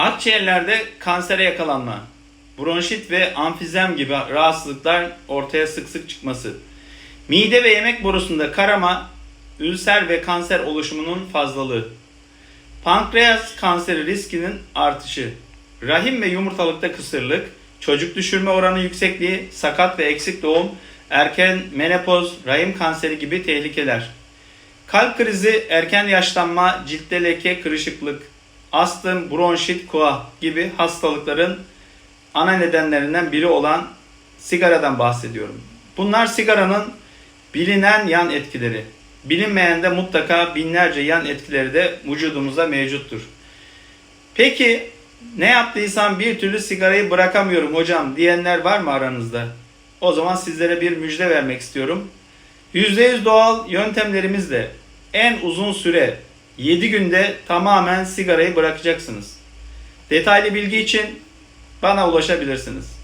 Akciğerlerde kansere yakalanma, bronşit ve amfizem gibi rahatsızlıklar ortaya sık sık çıkması. Mide ve yemek borusunda karama, ülser ve kanser oluşumunun fazlalığı. Pankreas kanseri riskinin artışı. Rahim ve yumurtalıkta kısırlık, çocuk düşürme oranı yüksekliği, sakat ve eksik doğum, erken menopoz, rahim kanseri gibi tehlikeler. Kalp krizi, erken yaşlanma, ciltte leke, kırışıklık, astım, bronşit, koa gibi hastalıkların ana nedenlerinden biri olan sigaradan bahsediyorum. Bunlar sigaranın bilinen yan etkileri. Bilinmeyen de mutlaka binlerce yan etkileri de vücudumuzda mevcuttur. Peki ne yaptıysam bir türlü sigarayı bırakamıyorum hocam diyenler var mı aranızda? O zaman sizlere bir müjde vermek istiyorum. %100 doğal yöntemlerimizle en uzun süre 7 günde tamamen sigarayı bırakacaksınız. Detaylı bilgi için bana ulaşabilirsiniz.